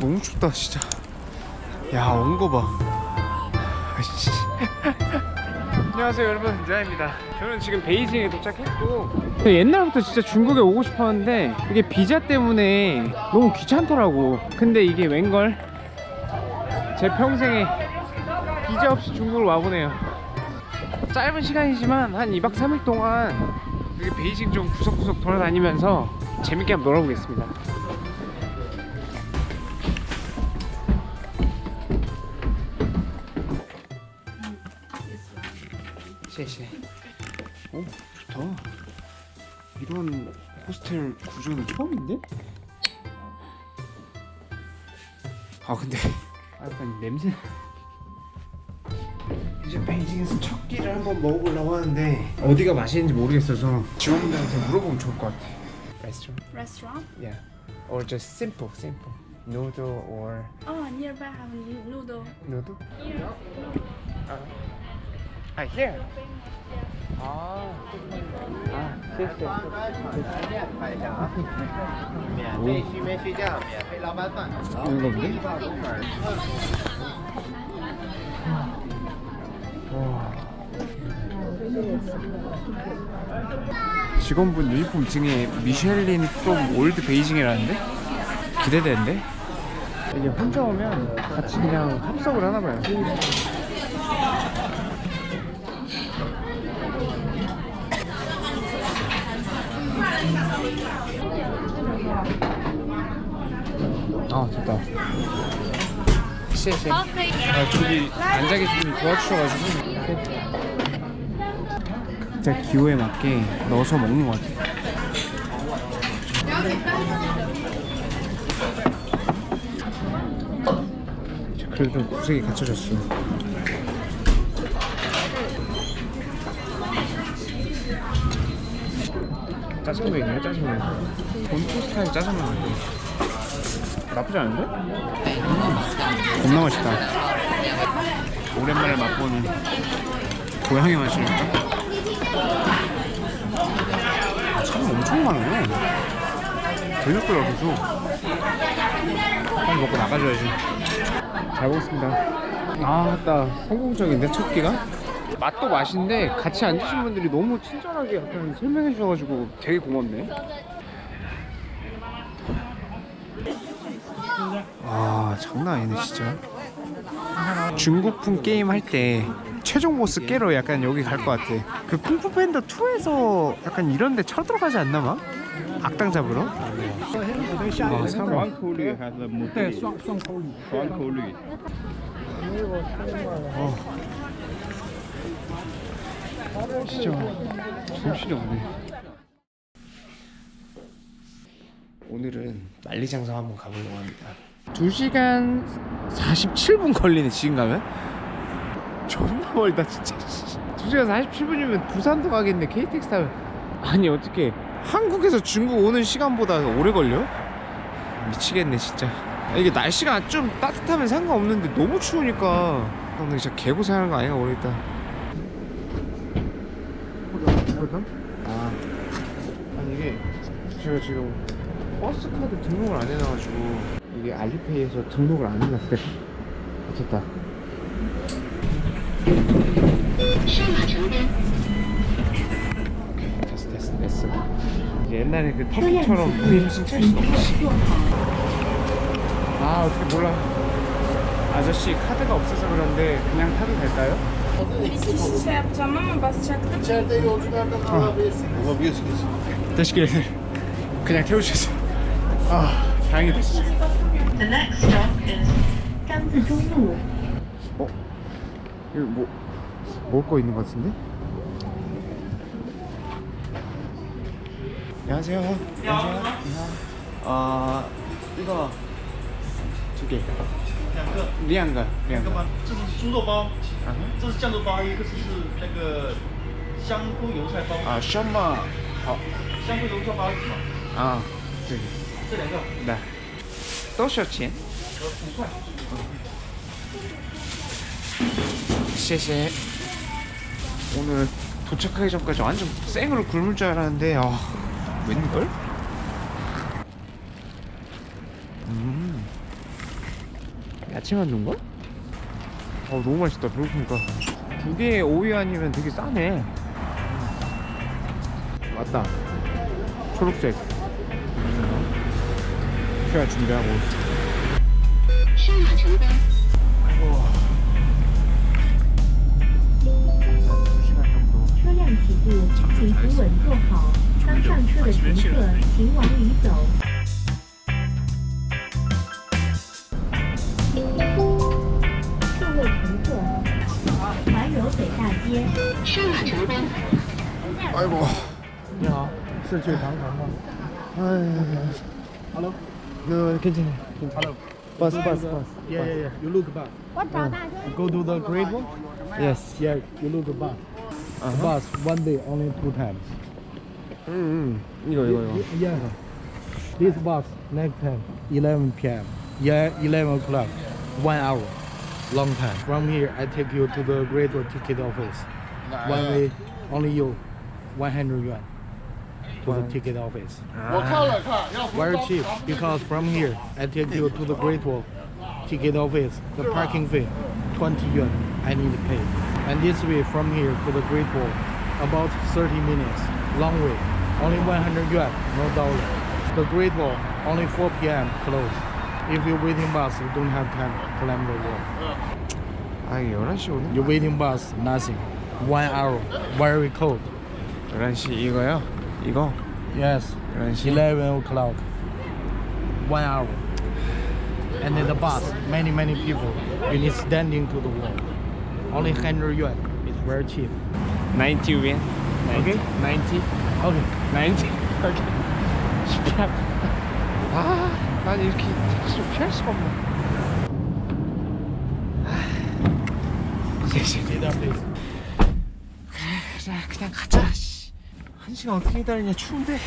너무 춥다 진짜. 야온 거봐. 아이씨. 안녕하세요 여러분. 자입니다. 저는 지금 베이징에 도착했고. 옛날부터 진짜 중국에 오고 싶었는데 이게 비자 때문에 너무 귀찮더라고. 근데 이게 웬걸? 제 평생에 비자 없이 중국을 와보네요. 짧은 시간이지만 한 2박 3일 동안 베이징 좀 구석구석 돌아다니면서 재밌게 한번 놀아보겠습니다 谢谢.오 좋다. 이런 호스텔 구조는 처음인데? 아 근데 아, 약간 냄새. 이제 베이징에서 첫 끼를 한번 먹어보려고 하는데 어디가 맛있는지 모르겠어서 직원분들한테 물어보면 좋을 것 같아. Restaurant? restaurant. Yeah. Or just simple, simple. Noodle or Oh, nearby have noodle. noodle? 아, 아 here. 아, 아, 谢谢.看一下啊，免费续面续酱，免费捞拌饭。 이건데? 직원분 유니폼 등에 미셸린 프롬 올드 베이징이라는데? 기대되는데? 이게 혼자 오면 같이 그냥 합석을 하나봐요 아 됐다. 谢谢 아, 저기 앉아계 좀 도와주셔가지고. 각자 기호에 맞게 넣어서 먹는 것 같아. 그래도 좀 구색이 갖춰졌어. 짜장면이야 짜장면. 본토 스타일 짜장면 나쁘지 않은데? 겁나 맛있다. 오랜만에 맛보는 고향의 맛이니까. 아, 참 엄청 많아요. 저녁 끓여 계속. 빨리 먹고 나가줘야지. 잘 먹었습니다. 아, 맞다. 성공적인데, 첫 끼가? 맛도 맛인데 같이 앉으신 분들이 너무 친절하게 약간 설명해 주셔가지고 되게 고맙네. 아 장난 아니네 진짜. 중국풍 게임 할 때 최종 보스 깨로 약간 여기 갈 것 같아. 그 쿵푸 팬더 2에서 약간 이런 데 쳐들어가지 않나 봐? 악당 잡으러? 아, 아 사과 어. 진짜. 정신이 없네. 오늘은 만리장성 한번 가보려고 합니다. 2시간 47분 걸리네 지금 가면? 존나 멀다 진짜. 2시간 47분이면 부산도 가겠네 KTX 타면. 아니 어떻게 한국에서 중국 오는 시간보다 오래 걸려? 미치겠네 진짜. 이게 날씨가 좀 따뜻하면 상관없는데 너무 추우니까. 오늘 진짜 개고생하는 거 아닌가 모르겠다. 아. 아니 이게 제가 지금 버스 카드 등록을 안 해놔가지고 이게 알리페이에서 등록을 안 해놨어요 어쨌다 오케이 됐어 됐어 됐어 이제 옛날에 그 터키처럼 무임승 찰 수는 없지 아 어떻게 몰라 아저씨 카드가 없어서 그런데 그냥 타도 될까요? Şey yapacağım ama basacaktım. İçeride yolculardan alabilirsiniz. Alabilirsiniz. 대시길 그냥 태우셔서 아 다행이다 진짜 The next stop is 甘子中路。 어? 여기 뭐 먹을 거 있는 것 같은데? 안녕하세요. 안녕하세요. 아 이거 두 개. 两个，两个，两个。这是猪肉包，啊这是酱肉包，一个是是那个香菇油菜包，啊什么？好香菇油菜包是什么？啊，这个 네. 또셔츠 谢谢. 오늘 도착하기 전까지 완전 생으로 굶을 줄 알았는데 아 웬걸? 음 야채 만든 걸? 아 너무 맛있다 배고프니까 두 개의 오이 아니면 되게 싸네 음. 맞다 초록색 제가 준비하고 上马城关。 2시간 정도 车辆起步，请扶稳坐好。刚上车的乘客，请往里走。各位乘客，环柔北大街。上马城关。 아이고 你好，是去长城吗 Hello No, continue. continue. Hello. Pass, pass, pass. Yeah, yeah, yeah. You look back. You go to the great one. Yes. Yeah, you look back. Uh -huh. Bus one day only two times. Mm, you Yo. Yeah. This bus next time 11 p.m. Yeah, 11 o'clock. One hour. Long time. From here, I take you to the Great Ticket Office. One way, only you, 100 yuan to the ticket office. Very cheap because from here, I take you to the Great Wall ticket office. The parking fee, 20 yuan. I need to pay. And this way from here to the Great Wall, about 30 minutes. Long way. Only 100 yuan, no dollar. The Great Wall, only 4 p.m. close. If you're waiting bus, you don't have time to climb the wall. 아 이게 11시 오는 You're waiting bus, nothing. One hour, very cold. 11시 이거요? 이거? Yes, 11시 11 o'clock. One hour. And then the bus, many, many people. You need standing to the wall. Only 100 yuan. It's very cheap. 90 win Okay. 90 Okay. 90 오케이 쉽게 하- 아, 난 이렇게 택시를 피할 수가 없네 아, 이제 이제 Sit down, please. 그래 그냥 가자 씨. 한 시간 어떻게 기다리냐 추운데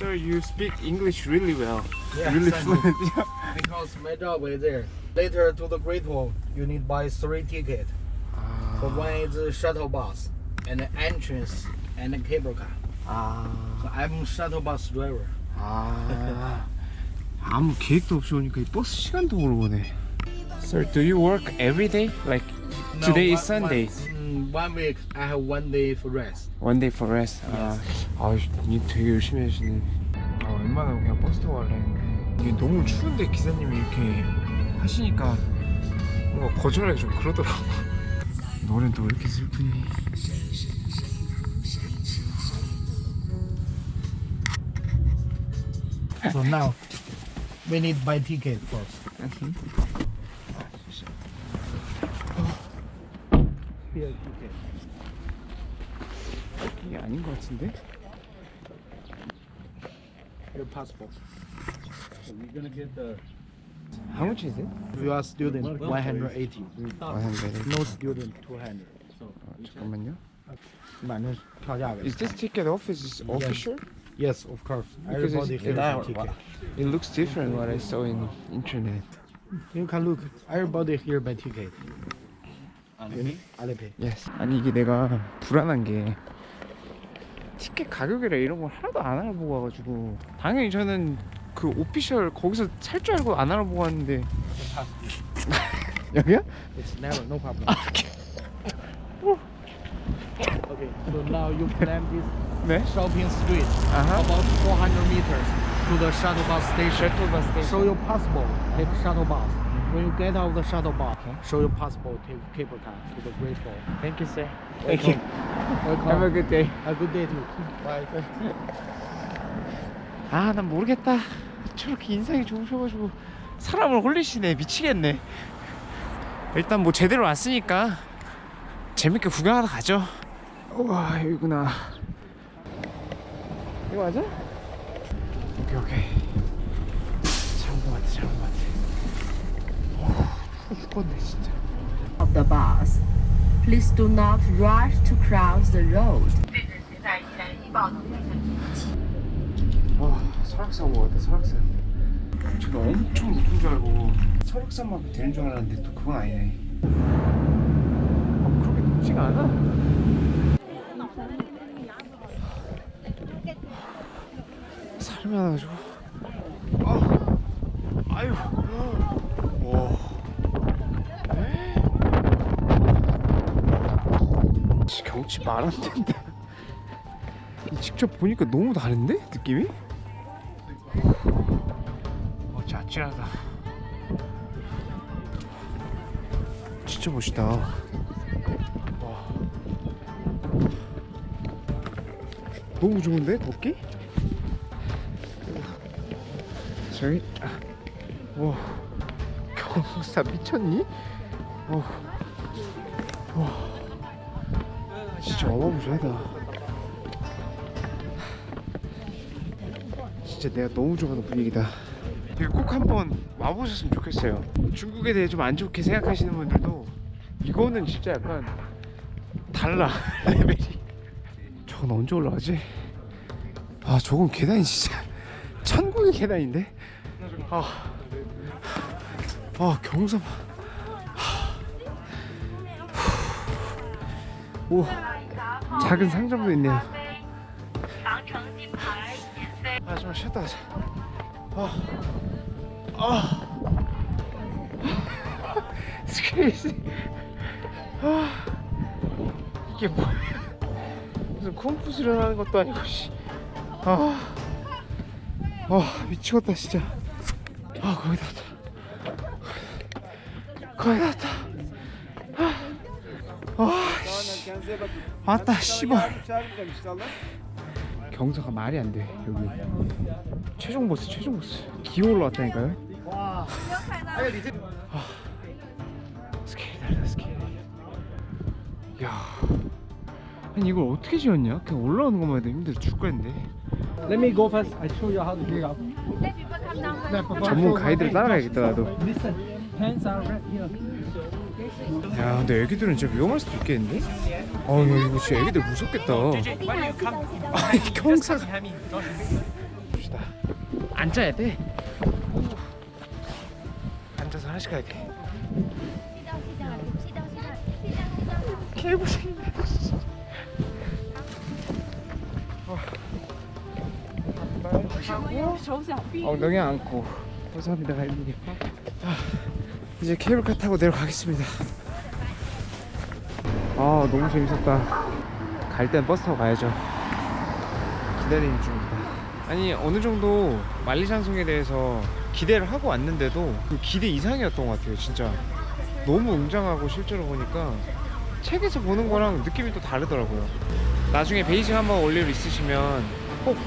Sir, you speak English really well. Yeah, really thank you. fluent. Yeah. Because my job is there. Later to the Great Wall, you need buy three tickets. So 아, one is a shuttle bus, and the entrance, and a cable car. 아, So I'm shuttle bus driver. 아. 아무 계획도 없이 오니까 이 버스 시간도 모르고네. Sir, do you work every day? Like No, today is one- Sunday. One, one week I have one day for rest. One day for rest. 아, 아, 이 되게 열심히 하시네. 아, 웬만하면 그냥 버스 타고 갈라 했는데 이게 너무 추운데 기사님이 이렇게 하시니까 뭔가 거절하기 좀 그러더라고. 노래는 또 왜 이렇게 슬프니? So now we need buy ticket first. 아닌 것 같은데? Your passport. We're gonna get the How much is it? If you are student, 180. 100. No student, 200. 잠깐만요. 많은票价 Is this ticket office is official? Yes, of course. Because Everybody it's- here it's- buy ticket. It looks different what I saw in internet. You can look. Everybody here buy ticket. Alipay. Yes. 아니 이게 내가 불안한 게 티켓 가격이라 이런 걸 하나도 안 알아보고 와가지고 당연히 저는 그 오피셜 거기서 살 줄 알고 안 알아보고 왔는데 여기야? It's never, no problem. Okay, so now you climb this 네. shopping street 아하. about 400 meters to the shuttle bus station. 셔틀 스테이션. Show your passport, take shuttle bus. When you get out of the shuttle bus, show your passport, take cable car to the Great Wall. Thank you, sir. Thank you. Welcome. Have a good day. Have a good day too. Bye. 아, 난 모르겠다. 저렇게 인상이 좋으셔가지고 사람을 홀리시네. 미치겠네. 일단 뭐 제대로 왔으니까 재밌게 구경하러 가죠. 와, 여기구나. 이거 맞아? 오케이, 오케이. 잘온 것 같아, 잘온 것 같아. 어, 죽겠네, 진짜. of the bus. Please do not rush to cross the road. 와 설악산 것 같아 설악산 저는 엄청 높은 줄 알고 설악산만큼 되는 줄 알았는데 또 그건 아니네 어, 그렇게 높지가 않아 사람이 많아가지고 아, 아유 와 진짜 경치 많았는데 직접 보니까 너무 다른데 느낌이? 어 짜찔하다 진짜 멋있다 와. 너무 좋은데 걷기? 저기 아, 와 경사 미쳤니? 어. 와 진짜 어마무시하다. 진짜 내가 너무 좋아하는 분위기다. 여기 꼭 한번 와보셨으면 좋겠어요. 중국에 대해 좀 안 좋게 생각하시는 분들도 이거는 진짜 약간 달라 레벨이. 저건 언제 올라가지? 아 저건 계단이 진짜 천국의 계단인데. 아, 아 경사 오 작은 상점도 있네요. 아 좀 쉬었다 가자. 아, 아, 스케이트. 아, 이게 뭐야? 무슨 쿵푸 수련하는 것도 아니고 씨. 아, 아 미치겠다 진짜. 아 거의 다 왔다. 거의 다 왔다. 아, 아, 씨. 왔다 씨발. 경사가 말이 안 돼 여기 최종 보스 최종 보스 기어 올라왔다니까요 아, 스케일 달라 스케일 야 아니 이걸 어떻게 지었냐 그냥 올라오는 것만 해도 힘들어 죽겠는데 Let me go first. I show you how to dig up. 전문 가이드를 따라가야겠다 나도 Listen, hands are right here. 야 근데 애기들은 진짜 위험할 수도 있겠는데? 아 이거 진짜 애기들 무섭겠다. 아이 경사가. 봅시다. 앉아야 돼. 앉아서 하나씩 가야 돼 개고생이네 하고. 엉덩이. 안고. 감사합니다 아, 이제 케이블카 타고 내려가겠습니다. 아 너무 재밌었다. 갈 땐 버스 타고 가야죠. 기다리는 중입니다. 아니 어느 정도 만리장성에 대해서 기대를 하고 왔는데도 그 기대 이상이었던 것 같아요 진짜. 너무 웅장하고 실제로 보니까 책에서 보는 거랑 느낌이 또 다르더라고요. 나중에 베이징 한번 올 일 있으시면 꼭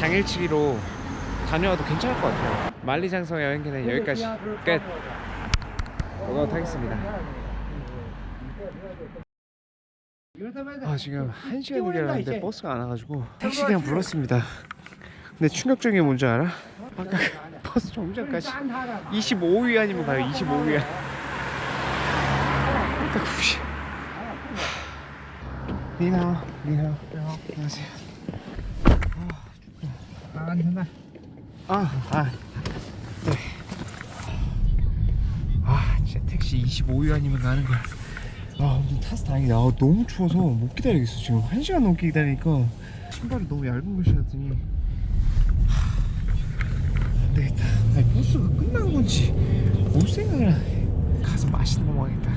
당일치기로 다녀와도 괜찮을 것 같아요. 만리장성 여행기는 여기까지. 끝 로그아웃 하겠습니다. 아 지금 한 시간 기다렸는데 버스가 안 와가지고 택시 그냥 불렀습니다. 근데 충격적인 게 뭔지 알아? 아까 그 버스 정류장까지 25위 아니면 가요 25위 딱 9시 니하오 니하오 안녕하세요. 아, 아, 네. 택시 25위 아니면 가는 거야. 아, 오늘 타서 다행이다. 아, 너무 추워서 못 기다리겠어. 지금 한 시간 넘게 기다리니까 신발이 너무 얇은 걸 신었더니 하, 안 되겠다. 아니, 버스가 끝난 건지 뭘 생각을 하네. 가서 맛있는 거 먹어야겠다.